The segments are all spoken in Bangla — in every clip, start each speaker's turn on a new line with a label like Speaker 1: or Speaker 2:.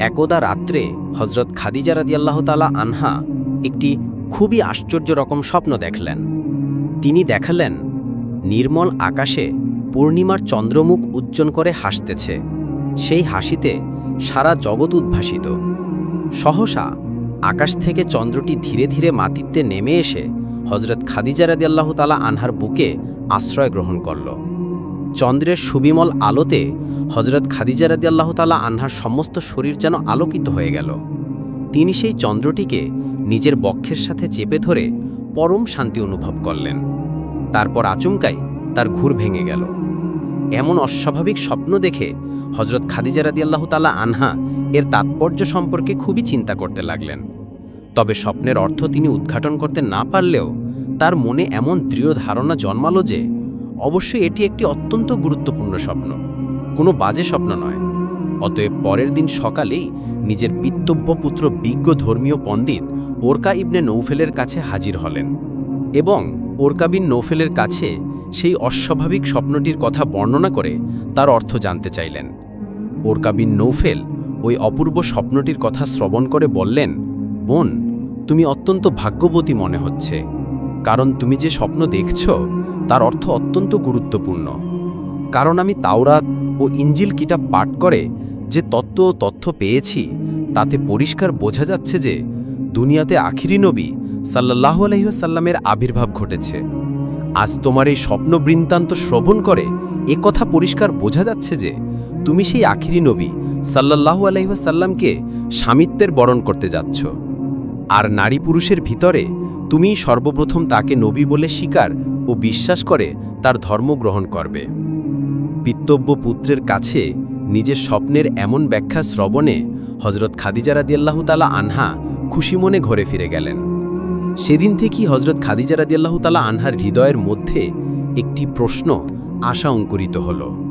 Speaker 1: একদা রাত্রে হজরত খাদিজা রাদিয়াল্লাহ তালা আনহা একটি খুবই আশ্চর্য রকম স্বপ্ন দেখলেন। তিনি দেখালেন, নির্মল আকাশে পূর্ণিমার চন্দ্রমুখ উজ্জ্বল করে হাসতেছে। সেই হাসিতে সারা জগৎ উদ্ভাসিত। সহসা আকাশ থেকে চন্দ্রটি ধীরে ধীরে মাটিতে নেমে এসে হজরত খাদিজা রাদিয়াল্লাহ তালা আনহার বুকে আশ্রয় গ্রহণ করল। চন্দ্রের সুবিমল আলোতে হজরত খাদিজা রাদিয়াল্লাহ তালা আনহার সমস্ত শরীর যেন আলোকিত হয়ে গেল। তিনি সেই চন্দ্রটিকে নিজের বক্ষের সাথে চেপে ধরে পরম শান্তি অনুভব করলেন। তারপর আচমকাই তার ঘুর ভেঙে গেল। এমন অস্বাভাবিক স্বপ্ন দেখে হজরত খাদিজা রাদিয়াল্লাহ তালা আনহা এর তাৎপর্য সম্পর্কে খুবই চিন্তা করতে লাগলেন। তবে স্বপ্নের অর্থ তিনি উদ্ঘাটন করতে না পারলেও তার মনে এমন দৃঢ় ধারণা জন্মালো যে অবশ্যই এটি একটি অত্যন্ত গুরুত্বপূর্ণ স্বপ্ন। কোনো বাজে স্বপ্ন নয়। অতএব পরের দিন সকালেই নিজের পিত্তব্য পুত্র বিজ্ঞ ধর্মীয় পণ্ডিত ওরকা ইবনে নৌফেলের কাছে হাজির হলেন এবং ওরকা বিন নৌফেলের কাছে সেই অস্বাভাবিক স্বপ্নটির কথা বর্ণনা করে তার অর্থ জানতে চাইলেন। ওরকা বিন নৌফেল ওই অপূর্ব স্বপ্নটির কথা শ্রবণ করে বললেন, বোন, তুমি অত্যন্ত ভাগ্যবতী মনে হচ্ছে। কারণ তুমি যে স্বপ্ন দেখছ তার অর্থ অত্যন্ত গুরুত্বপূর্ণ। কারণ আমি তাওরাত ও ইঞ্জিল কিতাব পাঠ করে যে তত্ত্ব ও তথ্য পেয়েছি, তাতে পরিষ্কার বোঝা যাচ্ছে যে দুনিয়াতে আখিরি নবী সাল্লাহ আলহিহাসাল্লামের আবির্ভাব ঘটেছে। আজ তোমার এই স্বপ্ন বৃত্তান্ত শ্রবণ করে এ কথা পরিষ্কার বোঝা যাচ্ছে যে তুমি সেই আখিরি নবী সাল্লাহু আলহিহাসাল্লামকে স্বামিত্বের বরণ করতে যাচ্ছ। আর নারী পুরুষের ভিতরে তুমি সর্বপ্রথম তাকে নবী বলে স্বীকার ও বিশ্বাস করে তার ধর্ম গ্রহণ করবে। পিতব্য পুত্রের কাছে নিজের স্বপ্নের এমন ব্যাখ্যা শ্রবণে হজরত খাদিজা রাদিয়াল্লাহু তালা আনহা খুশি মনে ঘরে ফিরে গেলেন। সেদিন থেকেই হজরত খাদিজা রাদিয়াল্লাহু তালা আনহার হৃদয়ের মধ্যে একটি প্রশ্ন আশা অঙ্কুরিত হল।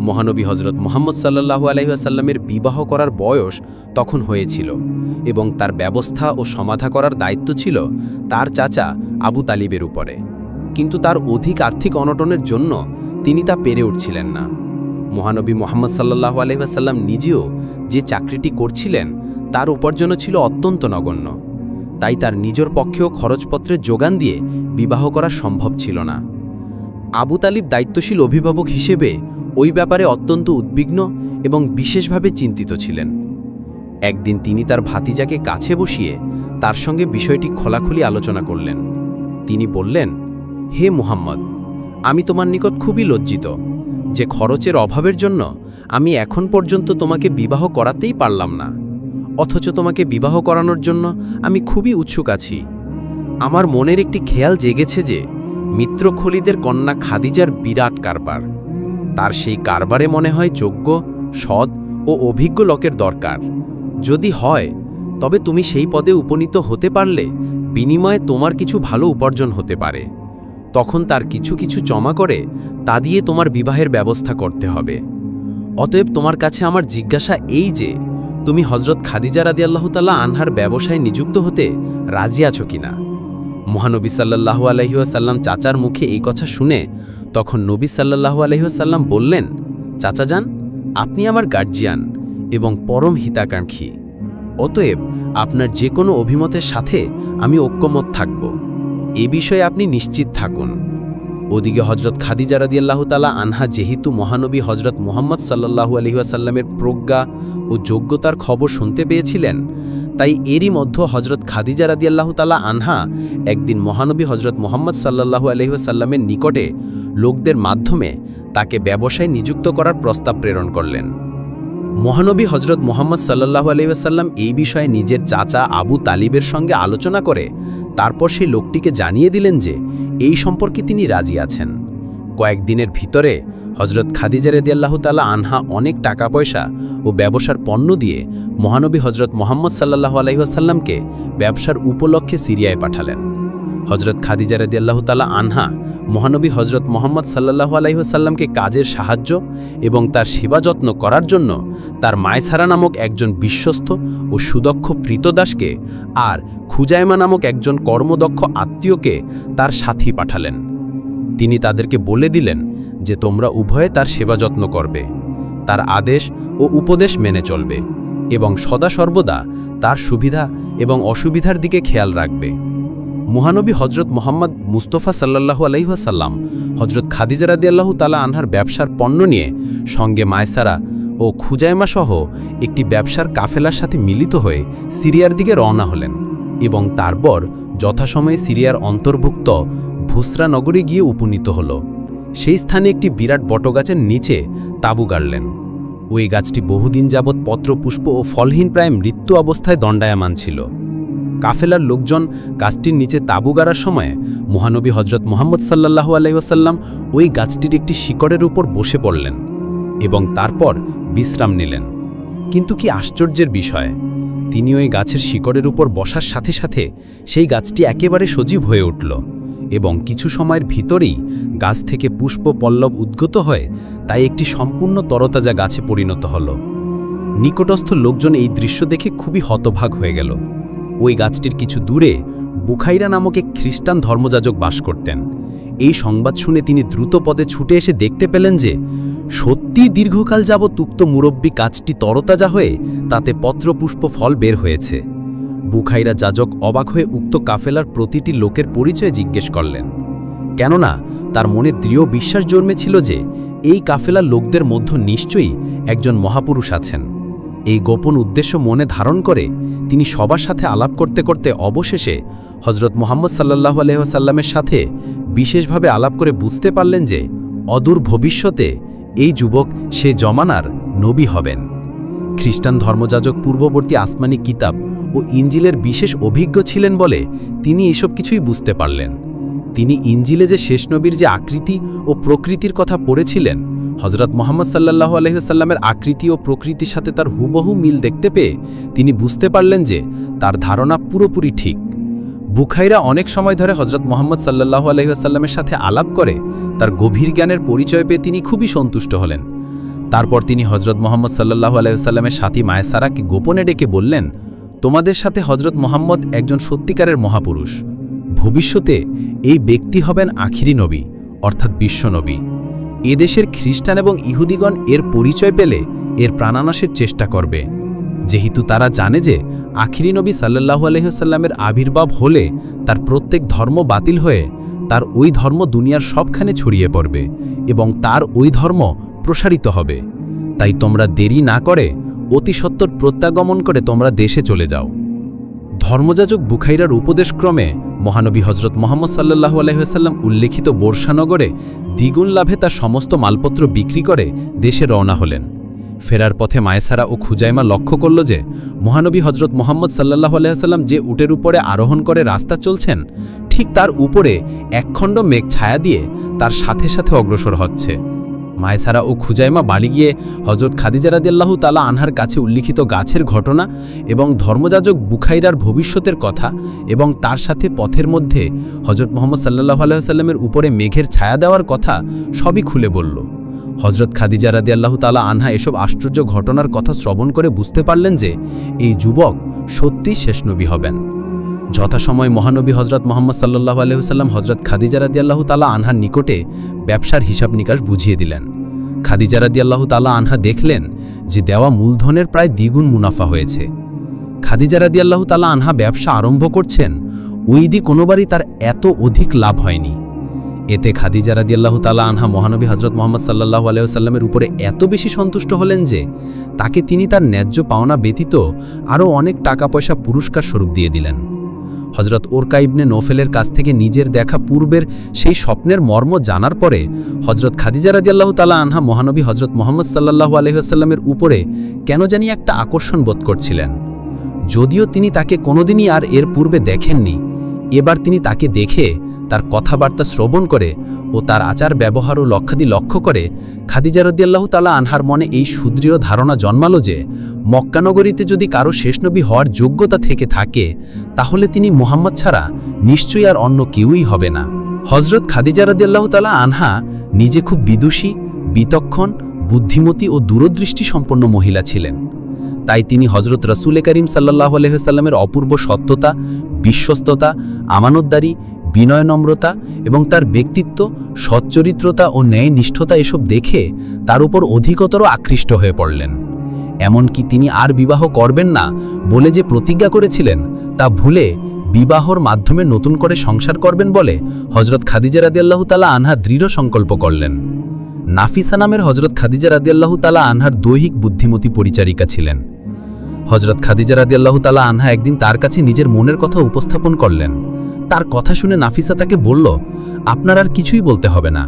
Speaker 1: মহানবী হজরত মোহাম্মদ সাল্লাহু আলহিহাসাল্লামের বিবাহ করার বয়স তখন হয়েছিল এবং তার ব্যবস্থা ও সমাধা করার দায়িত্ব ছিল তার চাচা আবু তালিবের উপরে। কিন্তু তার অধিক আর্থিক অনটনের জন্য তিনি তা পেরে উঠছিলেন না। মহানবী মোহাম্মদ সাল্লাহ আলহিহাসাল্লাম নিজেও যে চাকরিটি করছিলেন, তার উপার্জনও ছিল অত্যন্ত নগণ্য। তাই তার নিজের পক্ষেও খরচপত্রের যোগান দিয়ে বিবাহ করা সম্ভব ছিল না। আবু তালিব দায়িত্বশীল অভিভাবক হিসেবে ওই ব্যাপারে অত্যন্ত উদ্বিগ্ন এবং বিশেষভাবে চিন্তিত ছিলেন। একদিন তিনি তার ভাতিজাকে কাছে বসিয়ে তার সঙ্গে বিষয়টি খোলাখুলি আলোচনা করলেন। তিনি বললেন, হে মুহাম্মদ, আমি তোমার নিকট খুবই লজ্জিত। যে খরচের অভাবের জন্য আমি এখন পর্যন্ত তোমাকে বিবাহ করাতেই পারলাম না। অথচ তোমাকে বিবাহ করানোর জন্য আমি খুবই উৎসুক আছি। আমার মনের একটি খেয়াল জেগেছে যে মিত্র খলিদের কন্যা খাদিজার বিরাট কারবার। তার সেই কারবারে মনে হয় যোগ্য, সৎ ও অভিজ্ঞ লোকের দরকার। যদি হয়, তবে তুমি সেই পদে উপনীত হতে পারলে বিনিময়ে তোমার কিছু ভালো উপার্জন হতে পারে। তখন তার কিছু কিছু জমা করে তা দিয়ে তোমার বিবাহের ব্যবস্থা করতে হবে। অতএব তোমার কাছে আমার জিজ্ঞাসা এই যে, তুমি হজরত খাদিজা রাদি আল্লাহতাল্লাহ আনহার ব্যবসায় নিযুক্ত হতে রাজি আছো কিনা? মহানবী সাল্লাহু আলহিহাসাল্লাম চাচার মুখে এই কথা শুনে তখন নবী সাল্লাহু আলহিহাসাল্লাম বললেন, চাচা যান, আপনি আমার গার্জিয়ান এবং পরম হিতাকাঙ্ক্ষী। অতএব আপনার যে কোনো অভিমতের সাথে আমি ঐক্যমত থাকব। এ বিষয়ে আপনি নিশ্চিত থাকুন। ওদিকে হজরত খাদিজা রাদিয়াল্লাহু তালা আনহা যেহেতু মহানবী হজরত মোহাম্মদ সাল্লাহু আলহিহাসাল্লামের প্রজ্ঞা ও যোগ্যতার খবর শুনতে পেয়েছিলেন তাই এরই মধ্য হজরত খাদিজা রাদিয়াল্লাহু তালা আনহা একদিন মহানবী হজরত মোহাম্মদ সাল্লাহু আলহিহাসাল্লামের নিকটে লোকদের মাধ্যমে তাকে ব্যবসায় নিযুক্ত করার প্রস্তাব প্রেরণ করলেন। মহানবী হজরত মোহাম্মদ সাল্লাহু আলহিহাসাল্লাম এই বিষয়ে নিজের চাচা আবু তালিবের সঙ্গে আলোচনা করে তারপর সেই লোকটিকে জানিয়ে দিলেন যে এই সম্পর্কে তিনি রাজি আছেন। কয়েকদিনের ভিতরে হজরত খাদিজা রেদিয়াল্লাহ তালা আনহা অনেক টাকা পয়সা ও ব্যবসার পণ্য দিয়ে মহানবী হজরত মোহাম্মদ সাল্লাহ আলহিহাসাল্লামকে ব্যবসার উপলক্ষে সিরিয়ায় পাঠালেন। হজরত খাদিজা রেদিয়াল্লাহ আনহা মহানবী হজরত মোহাম্মদ সাল্লাহু আলাইসাল্লামকে কাজের সাহায্য এবং তার সেবা যত্ন করার জন্য তার মায়সারা নামক একজন বিশ্বস্ত ও সুদক্ষ প্রীতদাসকে আর খুজাইমা নামক একজন কর্মদক্ষ আত্মীয়কে তার সাথী পাঠালেন। তিনি তাদেরকে বলে দিলেন যে তোমরা উভয়ে তার সেবা যত্ন করবে, তার আদেশ ও উপদেশ মেনে চলবে এবং সদা সর্বদা তার সুবিধা এবং অসুবিধার দিকে খেয়াল রাখবে। মহানবী হজরত মোহাম্মদ মুস্তফা সাল্লাল্লাহু আলাইহাসাল্লাম হজরত খাদিজা রাদিয়াল্লাহু তালা আনহার ব্যবসার পণ্য নিয়ে সঙ্গে মায়সারা ও খুজাইমা সহ একটি ব্যবসার কাফেলার সাথে মিলিত হয়ে সিরিয়ার দিকে রওনা হলেন এবং তারপর যথাসময়ে সিরিয়ার অন্তর্ভুক্ত ভুসরা নগরে গিয়ে উপনীত হল। সেই স্থানে একটি বিরাট বটগাছের নিচে তাঁবু গাড়লেন। ওই গাছটি বহুদিন যাবৎ পত্রপুষ্প ও ফলহীন প্রায় মৃত্যু অবস্থায় দণ্ডায়মান ছিল। কাফেলার লোকজন গাছটির নিচে তাঁবু গাড়ার সময় মহানবী হজরত মোহাম্মদ সাল্লাহু আলাইসাল্লাম ওই গাছটির একটি শিকড়ের উপর বসে পড়লেন এবং তারপর বিশ্রাম নিলেন। কিন্তু কি আশ্চর্যের বিষয়, তিনি ওই গাছের শিকড়ের উপর বসার সাথে সাথে সেই গাছটি একেবারে সজীব হয়ে উঠল। এবং কিছু সময়ের ভিতরেই গাছ থেকে পুষ্প পল্লব উদ্গত হয় তাই একটি সম্পূর্ণ তরতাজা গাছে পরিণত হল। নিকটস্থ লোকজন এই দৃশ্য দেখে খুবই হতভাগ হয়ে গেল। ওই গাছটির কিছু দূরে বুখাইরা নামক এক খ্রিস্টান ধর্মযাজক বাস করতেন। এই সংবাদ শুনে তিনি দ্রুত পদে ছুটে এসে দেখতে পেলেন যে সত্যি দীর্ঘকাল যাবৎ উক্ত মুরব্বী গাছটি তরতাজা হয়ে তাতে পত্রপুষ্প ফল বের হয়েছে। বুখাইরা যাজক অবাক হয়ে উক্ত কাফেলার প্রতিটি লোকের পরিচয় জিজ্ঞেস করলেন। কেননা, তার মনে দৃঢ় বিশ্বাস জন্মেছিল যে, এই কাফেলার লোকদের মধ্য নিশ্চয়ই একজন মহাপুরুষ আছেন। এই গোপন উদ্দেশ্য মনে ধারণ করে তিনি সবার সাথে আলাপ করতে করতে অবশেষে হজরত মোহাম্মদ সাল্লাহ আলহাসাল্লামের সাথে বিশেষভাবে আলাপ করে বুঝতে পারলেন যে, অদূর ভবিষ্যতে এই যুবক সে জমানার নবী হবেন। খ্রিস্টান ধর্মযাজক পূর্ববর্তী আসমানি কিতাব ও ইঞ্জিলের বিশেষ অভিজ্ঞ ছিলেন বলে তিনি এসব কিছুই বুঝতে পারলেন। তিনি ইঞ্জিলে যে শেষ নবীর যে আকৃতি ও প্রকৃতির কথা পড়েছিলেন হজরত মোহাম্মদ সাল্লাহ আলহিসাল্লামের আকৃতি ও প্রকৃতির সাথে তার হুবহু মিল দেখতে পেয়ে তিনি বুঝতে পারলেন যে তার ধারণা পুরোপুরি ঠিক। বুখাইরা অনেক সময় ধরে হজরত মোহাম্মদ সাল্লাহ আলহিহাসাল্লামের সাথে আলাপ করে তার গভীর জ্ঞানের পরিচয় পেয়ে তিনি খুবই সন্তুষ্ট হলেন। তারপর তিনি হজরত মোহাম্মদ সাল্লাহ আলহিহাসাল্লামের সাথী মায়েসারাকে গোপনে ডেকে বললেন তোমাদের সাথে হজরত মোহাম্মদ একজন সত্যিকারের মহাপুরুষ। ভবিষ্যতে এই ব্যক্তি হবেন আখিরি নবী, অর্থাৎ বিশ্বনবী এদেশের খ্রিস্টান এবং ইহুদিগণ এর পরিচয় পেলে এর প্রাণানাশের চেষ্টা করবে। যেহেতু তারা জানে যে আখিরি নবী সাল্লাহু আলহিহাল্লামের আবির্ভাব হলে তার প্রত্যেক ধর্ম বাতিল হয়ে তার ওই ধর্ম দুনিয়ার সবখানে ছড়িয়ে পড়বে এবং তার ওই ধর্ম প্রসারিত হবে। তাই তোমরা দেরি না করে অতি সত্বর প্রত্যাগমন করে তোমরা দেশে চলে যাও। ধর্মযাজক বুখাইরার উপদেশক্রমে মহানবী হজরত মোহাম্মদ সাল্লাহু আলহিহাল্লাম উল্লেখিত বর্ষানগরে দ্বিগুণ লাভে তার সমস্ত মালপত্র বিক্রি করে দেশে রওনা হলেন। ফেরার পথে মায়েসারা ও খুজাইমা লক্ষ্য করল যে মহানবী হজরত মোহাম্মদ সাল্লাহ আলাইসাল্লাম যে উটের উপরে আরোহণ করে রাস্তা চলছেন, ঠিক তার উপরে একখণ্ড মেঘ ছায়া দিয়ে তার সাথে সাথে অগ্রসর হচ্ছে। মায়েসারা ও খুজাইমা বাড়ি গিয়ে হজরত খাদিজা রাদিয়াল্লাহু তালা আনহার কাছে উল্লিখিত গাছের ঘটনা এবং ধর্মযাজক বুখাইরার ভবিষ্যতের কথা এবং তার সাথে পথের মধ্যে হজরত মোহাম্মদ সাল্লাহ আলাইসাল্লামের উপরে মেঘের ছায়া দেওয়ার কথা সবই খুলে বলল। হজরত খাদিজা রাদি আল্লাহ তালা আনহা এসব আশ্চর্য ঘটনার কথা শ্রবণ করে বুঝতে পারলেন যে এই যুবক সত্যি শেষ নবী হবেন। যথাসময় মহানবী হজরত মোহাম্মদ সাল্লাহ আলহিহাল্লাম হজরত খাদিজা আল্লাহ তালা আনহার নিকটে ব্যবসার হিসাব নিকাশ বুঝিয়ে দিলেন। খাদিজা আল্লাহ তালা আনহা দেখলেন যে দেওয়া মূলধনের প্রায় দ্বিগুণ মুনাফা হয়েছে। খাদিজা আল্লাহ তালা আনহা ব্যবসা আরম্ভ করছেন, ওই দি কোনোবারই তার এত অধিক লাভ হয়নি। এতে খাদিজা রাদিয়াল্লাহ তালা আনহা মহানবী হজরত মোহাম্মদ সাল্লাহ আলাইসাল্লামের উপরে এত বেশি সন্তুষ্ট হলেন যে তাকে তিনি তার ন্যায্য পাওনা ব্যতীত আরও অনেক টাকা পয়সা পুরস্কার স্বরূপ দিয়ে দিলেন। হজরত ওরকা ইবনে নোফেলের কাছ থেকে নিজের দেখা পূর্বের সেই স্বপ্নের মর্ম জানার পরে হজরত খাদিজা রাজিয়াল্লাহ তালা আনহা মহানবী হজরত মোহাম্মদ সাল্লাহ আলহিহাস্লামের উপরে কেন জানি একটা আকর্ষণ বোধ করছিলেন। যদিও তিনি তাকে কোনোদিনই আর এর পূর্বে দেখেননি। এবার তিনি তাকে দেখে তার কথাবার্তা শ্রবণ করে ও তার আচার ব্যবহার ও লক্ষাদি লক্ষ্য করে খাদিজা রদিয়াল্লাহ তালা আনহার মনে এই সুদৃঢ় ধারণা জন্মালো যে মক্কানগরীতে যদি কারও শেষনবী হওয়ার যোগ্যতা থেকে থাকে, তাহলে তিনি মোহাম্মদ ছাড়া নিশ্চয়ই আর অন্য কেউই হবে না। হজরত খাদিজা রদিয়াল্লাহ তালা আনহা নিজে খুব বিদুষী, বিতক্ষণ, বুদ্ধিমতী ও দূরদৃষ্টি সম্পন্ন মহিলা ছিলেন। তাই তিনি হজরত রসুল করিম সাল্লাহ আলহিহাস্লামের অপূর্ব সত্যতা, বিশ্বস্ততা, আমানতদারি বিনয় নম্রতা এবং তার ব্যক্তিত্ব, সচ্চরিত্রতা ও ন্যায় নিষ্ঠতা এসব দেখে তার উপর অধিকতর আকৃষ্ট হয়ে পড়লেন। এমনকি তিনি আর বিবাহ করবেন না বলে যে প্রতিজ্ঞা করেছিলেন, তা ভুলে বিবাহর মাধ্যমে নতুন করে সংসার করবেন বলে হজরত খাদিজা রাদিয়াল্লাহু তালা আনহা দৃঢ় সংকল্প করলেন। নাফিসা নামের হজরত খাদিজা রাদিয়াল্লাহু তালা আনহার দৈহিক বুদ্ধিমতী পরিচারিকা ছিলেন। হজরত খাদিজা রাদিয়াল্লাহু তালা আনহা একদিন তার কাছে নিজের মনের কথা উপস্থাপন করলেন। তার কথা শুনে নাফিসা তাকে বলল, আপনার আর কিছুই বলতে হবে না।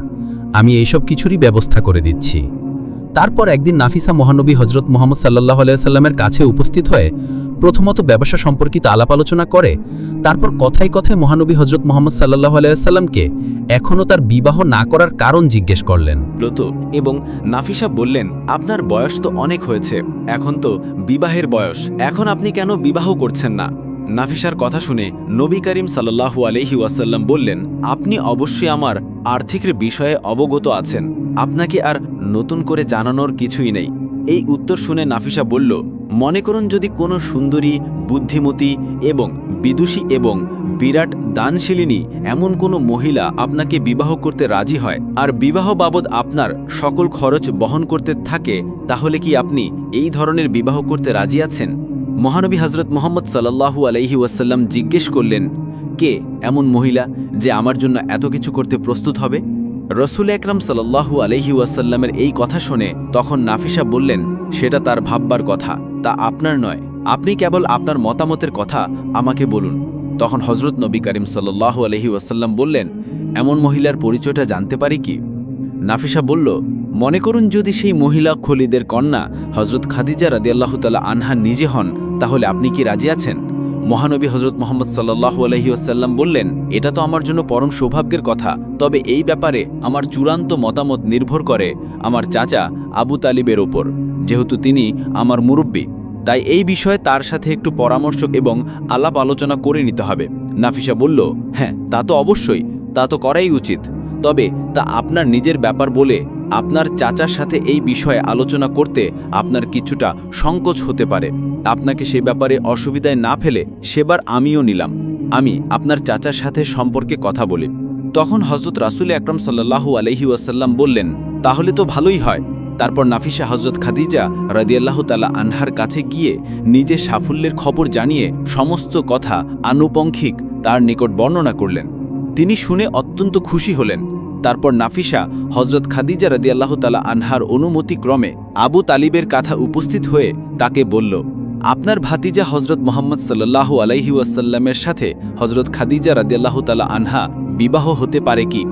Speaker 1: আমি এইসব কিছুরই ব্যবস্থা করে দিচ্ছি। তারপর একদিন নাফিসা মহানবী হজরত মোহাম্মদ সাল্লাহ আলাইসাল্লামের কাছে উপস্থিত হয়ে প্রথমত ব্যবসা সম্পর্কিত আলাপ আলোচনা করে, তারপর কথায় কথায় মহানবী হজরত মোহাম্মদ সাল্লাহ আলাইসাল্লামকে এখনও তার বিবাহ না করার কারণ জিজ্ঞেস করলেন।
Speaker 2: ব্রত এবং নাফিসা বললেন, আপনার বয়স তো অনেক হয়েছে। এখন তো বিবাহের বয়স। এখন আপনি কেন বিবাহ করছেন না? নাফিসার কথা শুনে নবী করিম সাল্লাহু আলহি ওয়াসাল্লাম বললেন, আপনি অবশ্যই আমার আর্থিক বিষয়ে অবগত আছেন। আপনাকে আর নতুন করে জানানোর কিছুই নেই। এই উত্তর শুনে নাফিসা বলল, মনে করুন যদি কোনো সুন্দরী, বুদ্ধিমতী এবং বিদুষী এবং বিরাট দানশীলিনী এমন কোনো মহিলা আপনাকে বিবাহ করতে রাজি হয় আর বিবাহ বাবদ আপনার সকল খরচ বহন করতে থাকে, তাহলে কি আপনি এই ধরনের বিবাহ করতে রাজি আছেন? মহানবী হজরত মোহাম্মদ সাল্লাহু আলহি ওয়াসাল্লাম জিজ্ঞেস করলেন, কে এমন মহিলা যে আমার জন্য এত কিছু করতে প্রস্তুত হবে? রসুল একরাম সাল্লাহু আলহি ওয়াসাল্লামের এই কথা শুনে তখন নাফিসা বললেন, সেটা তার ভাববার কথা, তা আপনার নয়। আপনি কেবল আপনার মতামতের কথা আমাকে বলুন। তখন হজরত নবী করিম সাল্লাহু আলহি ওয়াসাল্লাম বললেন, এমন মহিলার পরিচয়টা জানতে পারি কি? নাফিসা বলল, মনে করুন যদি সেই মহিলা খলিদের কন্যা হজরত খাদিজা রাদিয়াল্লাহু তালা আনহা নিজে হন তাহলে আপনি কি রাজি আছেন? মহানবী হজরত মোহাম্মদ সাল্লাহু আলহি আসাল্লাম বললেন, এটা তো আমার জন্য পরম সৌভাগ্যের কথা। তবে এই ব্যাপারে আমার চূড়ান্ত মতামত নির্ভর করে আমার চাচা আবু তালিবের ওপর। যেহেতু তিনি আমার মুরব্বী, তাই এই বিষয়ে তার সাথে একটু পরামর্শ এবং আলাপ আলোচনা করে নিতে হবে। নাফিসা বলল হ্যাঁ তা তো অবশ্যই। তা তো করাই উচিত। তবে তা আপনার নিজের ব্যাপার বলে আপনার চাচার সাথে এই বিষয়ে আলোচনা করতে আপনার কিছুটা সংকোচ হতে পারে। আপনাকে সে ব্যাপারে অসুবিধায় না ফেলে সেবার আমিও নিলাম। আমি আপনার চাচার সাথে সম্পর্কে কথা বলি। তখন হজরত রাসুল আকরম সাল্লাহু আলহি ওয়াসাল্লাম বললেন, তাহলে তো ভালোই হয়। তারপর নাফিসা হজরত খাদিজা রাদিয়াল্লাহ তালা আনহার কাছে গিয়ে নিজের সাফল্যের খবর জানিয়ে সমস্ত কথা আনুপঙ্খিক তার নিকট বর্ণনা করলেন। তিনি শুনে অত্যন্ত খুশি হলেন। তারপর নাফিসা হজরত খাদিজা রাদিয়াল্লাহ তালা আনহার অনুমতিক্রমে আবু তালিবের কাথা উপস্থিত হয়ে তাকে বলল, আপনার ভাতিজা হজরত মোহাম্মদ সাল্লাহ আলাইহি ওয়াসাল্লামের সাথে হজরত খাদিজা রাদিয়াল্লাহ তালা আনহা বিবাহ হতে পারে কি?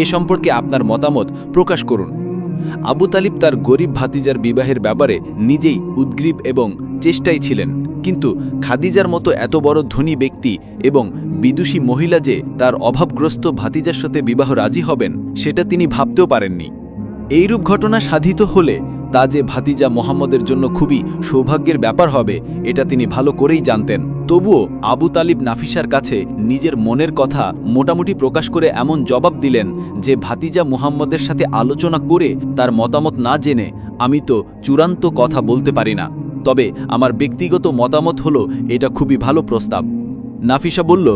Speaker 2: এ সম্পর্কে আপনার মতামত প্রকাশ করুন। আবু তালিব তার গরিব ভাতিজার বিবাহের ব্যাপারে নিজেই উদ্গ্রীব এবং চেষ্টাই ছিলেন। কিন্তু খাদিজার মতো এত বড় ধনী ব্যক্তি এবং বিদুষী মহিলা যে তার অভাবগ্রস্ত ভাতিজার সাথে বিবাহ রাজি হবেন, সেটা তিনি ভাবতেও পারেননি। এইরূপ ঘটনা সাধিত হলে তা যে ভাতিজা মোহাম্মদের জন্য খুবই সৌভাগ্যের ব্যাপার হবে, এটা তিনি ভালো করেই জানতেন। তবুও আবু তালিব নাফিসার কাছে নিজের মনের কথা মোটামুটি প্রকাশ করে এমন জবাব দিলেন যে ভাতিজা মুহাম্মদের সাথে আলোচনা করে তার মতামত না জেনে আমি তো চূড়ান্ত কথা বলতে পারি না। তবে আমার ব্যক্তিগত মতামত হলো, এটা খুবই ভালো প্রস্তাব। নাফিসা বলল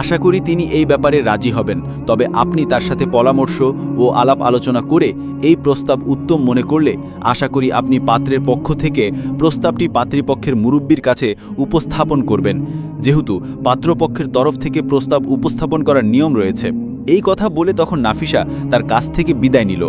Speaker 2: আশা করি তিনি এই ব্যাপারে রাজি হবেন, তবে আপনি তার সাথে পরামর্শ ও আলাপ আলোচনা করে এই প্রস্তাব উত্তম মনে করলে আশা করি আপনি পাত্রের পক্ষ থেকে প্রস্তাবটি পাত্রীপক্ষের মুরব্বীর কাছে উপস্থাপন করবেন। যেহেতু পাত্রপক্ষের তরফ থেকে প্রস্তাব উপস্থাপন করার নিয়ম রয়েছে। এই কথা বলে তখন নাফিসা তার কাছ থেকে বিদায় নিল।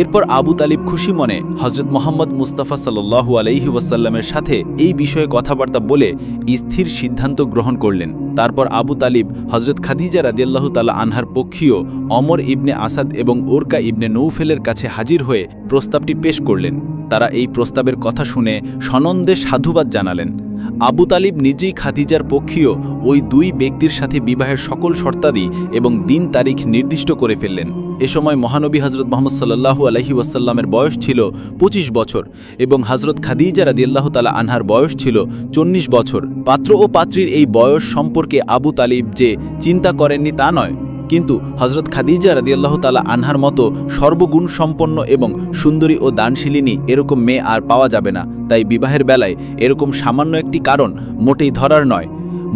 Speaker 2: এরপর আবু তালিব খুশি মনে হজরত মোহাম্মদ মুস্তাফা সাল্লু আলাইহি ওয়াসাল্লামের সাথে এই বিষয়ে কথাবার্তা বলে স্থির সিদ্ধান্ত গ্রহণ করলেন। তারপর আবু তালিব হজরত খাদিজা রাদিয়াল্লাহু তালা আনহার পক্ষীয় অমর ইবনে আসাদ এবং ওরকা ইবনে নৌফেলের কাছে হাজির হয়ে প্রস্তাবটি পেশ করলেন। তারা এই প্রস্তাবের কথা শুনে সনন্দে সাধুবাদ জানালেন। আবু তালিব নিজেই খাদিজার পক্ষীয় ওই দুই ব্যক্তির সাথে বিবাহের সকল শর্তাদি এবং দিন তারিখ নির্দিষ্ট করে ফেললেন। এ সময় মহানবী হজরত মোহাম্মদ সাল্লাহু আলহি ওয়াসাল্লামের বয়স ছিল ২৫ বছর এবং হজরত খাদিজা রাদিয়াল্লাহ তালা আনহার বয়স ছিল চল্লিশ বছর। পাত্র ও পাত্রীর এই বয়স সম্পর্কে আবু তালিব যে চিন্তা করেননি তা নয়। কিন্তু হজরত খাদিজা রাদিয়াল্লাহ তালা আনহার মতো সর্বগুণ সম্পন্ন এবং সুন্দরী ও দানশীলিনী এরকম মেয়ে আর পাওয়া যাবে না। তাই বিবাহের বেলায় এরকম সামান্য একটি কারণ মোটেই ধরার নয়।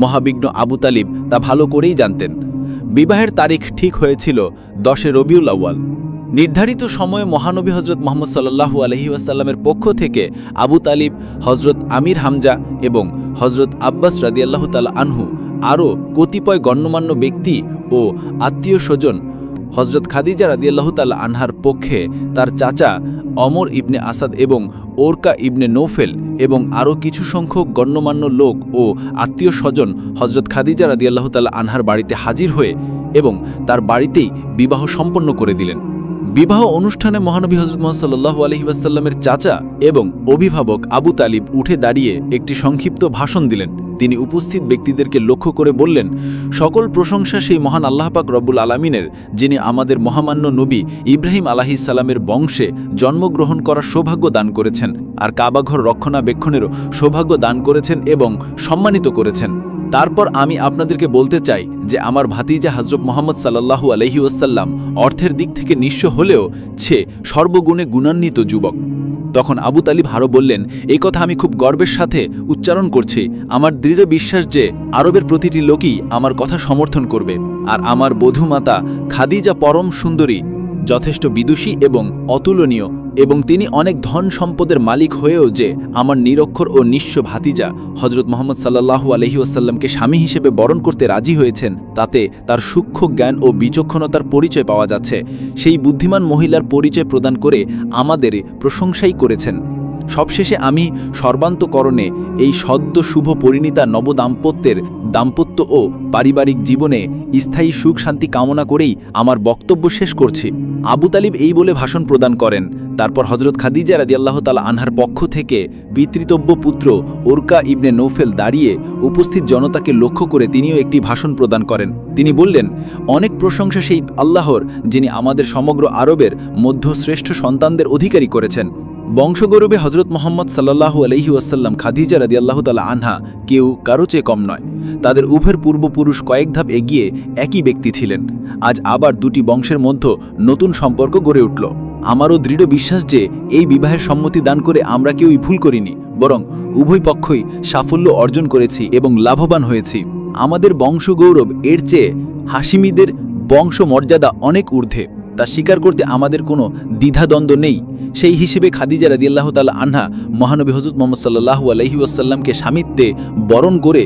Speaker 2: মহাবিঘ্ন আবু তালিব তা ভালো করেই জানতেন। বিবাহের তারিখ ঠিক হয়েছিল দশে রবিউল আউ্য়াল। নির্ধারিত সময়ে মহানবী হজরত মোহাম্মদ সাল্লাহু আলহি ওয়াসাল্লামের পক্ষ থেকে আবু তালিব হজরত আমির হামজা এবং হজরত আব্বাস রাদিয়াল্লাহ তাল আনহু আরও কতিপয় গণ্যমান্য ব্যক্তি ও আত্মীয় স্বজন হজরত খাদিজা রাদিয়াল্লাহ তাল আনহার পক্ষে তার চাচা অমর ইবনে আসাদ এবং ওরকা ইবনে নৌফেল এবং আরও কিছু সংখ্যক গণ্যমান্য লোক ও আত্মীয় স্বজন হজরত খাদিজা রাদিয়াল্লাহ তাল আনহার বাড়িতে হাজির হয়ে এবং তার বাড়িতেই বিবাহ সম্পন্ন করে দিলেন। বিবাহ অনুষ্ঠানে মহানবী হজরত মোহাম্মদ সাল্লাহ আলহিবাসাল্লামের চাচা এবং অভিভাবক আবু তালিব উঠে দাঁড়িয়ে একটি সংক্ষিপ্ত ভাষণ দিলেন। তিনি উপস্থিত ব্যক্তিদেরকে লক্ষ্য করে বললেন, সকল প্রশংসা সেই মহান আল্লাহপাক রব্বুল আলমিনের, যিনি আমাদের মহামান্য নবী ইব্রাহিম আলাহি সালামের বংশে জন্মগ্রহণ করার সৌভাগ্য দান করেছেন, আর কাবাঘর রক্ষণাবেক্ষণেরও সৌভাগ্য দান করেছেন এবং সম্মানিত করেছেন। তারপর আমি আপনাদেরকে বলতে চাই যে আমার ভাতিজা হজরত মোহাম্মদ সাল্লাহু আলহি ওয়াসাল্লাম অর্থের দিক থেকে নিঃস্ব হলেও ছে সর্বগুণে গুণান্বিত যুবক। তখন আবু তালিব আরও বললেন, এই কথা আমি খুব গর্বের সাথে উচ্চারণ করছি। আমার দৃঢ় বিশ্বাস যে আরবের প্রতিটি লোকই আমার কথা সমর্থন করবে। আর আমার বধূমাতা খাদিজা পরম সুন্দরী, যথেষ্ট বিদুষী এবং অতুলনীয় এবং তিনি অনেক ধন সম্পদের মালিক হয়েও যে আমার নিরক্ষর ও নিঃস্ব ভাতিজা হজরত মোহাম্মদ সাল্লাহু আলহি ওয়াসাল্লামকে স্বামী হিসেবে বরণ করতে রাজি হয়েছেন, তাতে তার সূক্ষ্ম জ্ঞান ও বিচক্ষণতার পরিচয় পাওয়া যাচ্ছে। সেই বুদ্ধিমান মহিলার পরিচয় প্রদান করে আমাদের প্রশংসাই করেছেন। সবশেষে আমি সর্বান্তকরণে এই সদ্য শুভ পরিণীতা নবদাম্পত্যের দাম্পত্য ও পারিবারিক জীবনে স্থায়ী সুখ শান্তি কামনা করেই আমার বক্তব্য শেষ করছি। আবু তালিব এই বলে ভাষণ প্রদান করেন তারপর হজরত খাদিজা রাদি আল্লাহ তালা আনহার পক্ষ থেকে পিতৃতব্য পুত্র ওরকা ইবনে নৌফেল দাঁড়িয়ে উপস্থিত জনতাকে লক্ষ্য করে তিনিও একটি ভাষণ প্রদান করেন। তিনি বললেন, অনেক প্রশংসা সেই আল্লাহর, যিনি আমাদের সমগ্র আরবের মধ্য শ্রেষ্ঠ সন্তানদের অধিকারী করেছেন। বংশগৌরবে হজরত মোহাম্মদ সাল্লাহু আলহি ওয়াসাল্লাম খাদিজা রাদিয়াল্লাহ তালা আনহা কেউ কারও চেয়ে কম নয়। তাদের উভয়ের পূর্বপুরুষ কয়েক ধাপ এগিয়ে একই ব্যক্তি ছিলেন। আজ আবার দুটি বংশের মধ্যে নতুন সম্পর্ক গড়ে উঠল। আমারও দৃঢ় বিশ্বাস যে এই বিবাহের সম্মতি দান করে আমরা কেউই ভুল করিনি, বরং উভয় পক্ষই সাফল্য অর্জন করেছি এবং লাভবান হয়েছি। আমাদের বংশগৌরব এর চেয়ে হাসিমিদের বংশ মর্যাদা অনেক ঊর্ধ্বে। তা স্বীকার করতে আমাদের কোনো দ্বিধাদ্বন্দ্ব নেই। সেই হিসেবে খাদিজা রাদিয়াল্লাহ তালা আনহা মহানবী হজরত মোহাম্মদ সাল্লাহু আলহিউসাল্লামকে স্বামিত্বে বরণ করে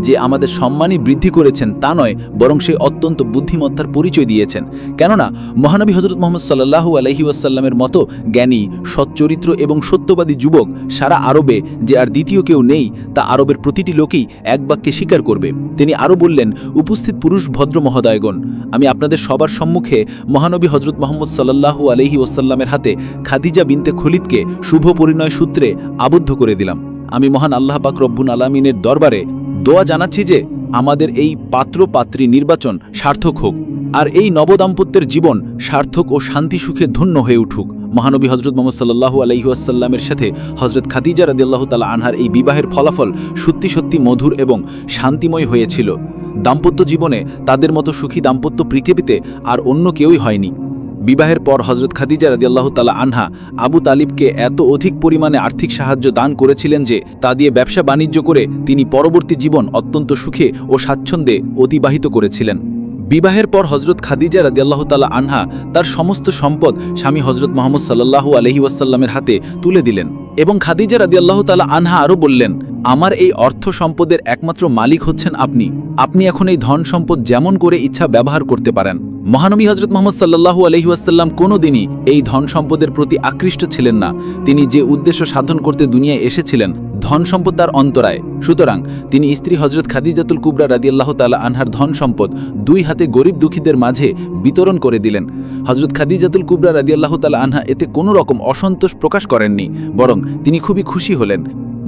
Speaker 2: যে আমাদের সম্মানই বৃদ্ধি করেছেন তা নয়, বরং সে অত্যন্ত বুদ্ধিমত্তার পরিচয় দিয়েছেন। কেননা, মহানবী হজরত মোহাম্মদ সাল্লাহু আলহি ওয়াসাল্লামের মতো জ্ঞানী, সচ্চরিত্র এবং সত্যবাদী যুবক সারা আরবে, যে আর দ্বিতীয় কেউ নেই, তা আরবের প্রতিটি লোকই এক বাক্যে স্বীকার করবে। তিনি আরও বললেন, উপস্থিত পুরুষ ভদ্র মহোদয়গণ, আমি আপনাদের সবার সম্মুখে মহানবী হজরত মোহাম্মদ সাল্লাহু আলহি ওসাল্লামের হাতে খাদিজা বিনতে খলিদকে শুভ পরিণয় সূত্রে আবদ্ধ করে দিলাম। আমি মহান আল্লাহ পাক রব্বুন আলামিনের দরবারে দোয়া জানাচ্ছি যে আমাদের এই পাত্র পাত্রী নির্বাচন সার্থক হোক, আর এই নবদাম্পত্যের জীবন সার্থক ও শান্তি সুখে ধন্য হয়ে উঠুক। মহানবী হজরত মোহাম্মদ সাল্লাহু আলহিউসাল্লামের সাথে হজরত খাদিজা রাদিয়াল্লাহু তালা আনহার এই বিবাহের ফলাফল সত্যি সত্যি মধুর এবং শান্তিময় হয়েছিল। দাম্পত্য জীবনে তাদের মতো সুখী দাম্পত্য পৃথিবীতে আর অন্য কেউই হয়নি। বিবাহের পর হজরত খাদিজা রাজিয়াল্লাহ তালা আনহা আবু তালিবকে এত অধিক পরিমাণে আর্থিক সাহায্য দান করেছিলেন যে তা দিয়ে ব্যবসা বাণিজ্য করে তিনি পরবর্তী জীবন অত্যন্ত সুখে ও স্বাচ্ছন্দ্যে অতিবাহিত করেছিলেন। বিবাহের পর হজরত খাদিজা রাদিয়াল্লাহ তালা আনহা তার সমস্ত সম্পদ স্বামী হজরত মোহাম্মদ সাল্লাহু আলহি ওয়াসাল্লামের হাতে তুলে দিলেন এবং খাদিজা রাদিয়াল্লাহ তালা আনহা আরও বললেন, আমার এই অর্থ সম্পদের একমাত্র মালিক হচ্ছেন আপনি। আপনি এখন এই ধন সম্পদ যেমন করে ইচ্ছা ব্যবহার করতে পারেন। মহানবী হজরত মোহাম্মদ সাল্লাহু আলহিউসাল্লাম কোনো দিনই এই ধন সম্পদের প্রতি আকৃষ্ট ছিলেন না। তিনি যে উদ্দেশ্য সাধন করতে দুনিয়ায় এসেছিলেন ধন সম্পদ তার অন্তরায়। সুতরাং তিনি স্ত্রী হজরত খাদিজাতুল কুবরা রাদিয়াল্লাহ তালা আনহার ধন সম্পদ দুই হাতে গরিব দুঃখীদের মাঝে বিতরণ করে দিলেন। হজরত খাদিজাতুল কুবরা রাদিয়াল্লাহ তালা আনহা এতে কোনো রকম অসন্তোষ প্রকাশ করেননি, বরং তিনি খুবই খুশি হলেন।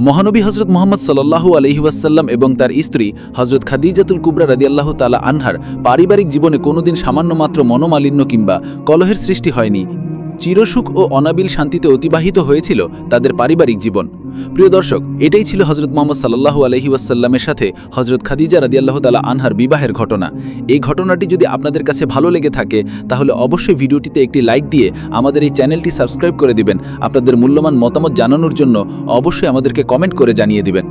Speaker 2: মহানবী হজরত মোহাম্মদ সাল্লাহু আলহিউসাল্লাম এবং তার স্ত্রী হজরত খাদিজাতুল কুবরা রাদিয়াল্লাহ তালা আনহার পারিবারিক জীবনে কোনোদিন সামান্য মাত্র মনোমালিন্য কিংবা কলহের সৃষ্টি হয়নি। চিরসুখ ও অনাবিল শান্তিতে অতিবাহিত হয়েছিল তাদের পারিবারিক জীবন। প্রিয় দর্শক, এটাই ছিল হজরত মোহাম্মদ সাল্লাহু আলহি ওয়াসাল্লামের সাথে হজরত খাদিজা রাদিয়াল্লাহ তালা আনহার বিবাহের ঘটনা। এই ঘটনাটি যদি আপনাদের কাছে ভালো লেগে থাকে, তাহলে অবশ্যই ভিডিওটিতে একটি লাইক দিয়ে আমাদের এই চ্যানেলটি সাবস্ক্রাইব করে দিবেন। আপনাদের মূল্যবান মতামত জানানোর জন্য অবশ্যই আমাদেরকে কমেন্ট করে জানিয়ে দিবেন।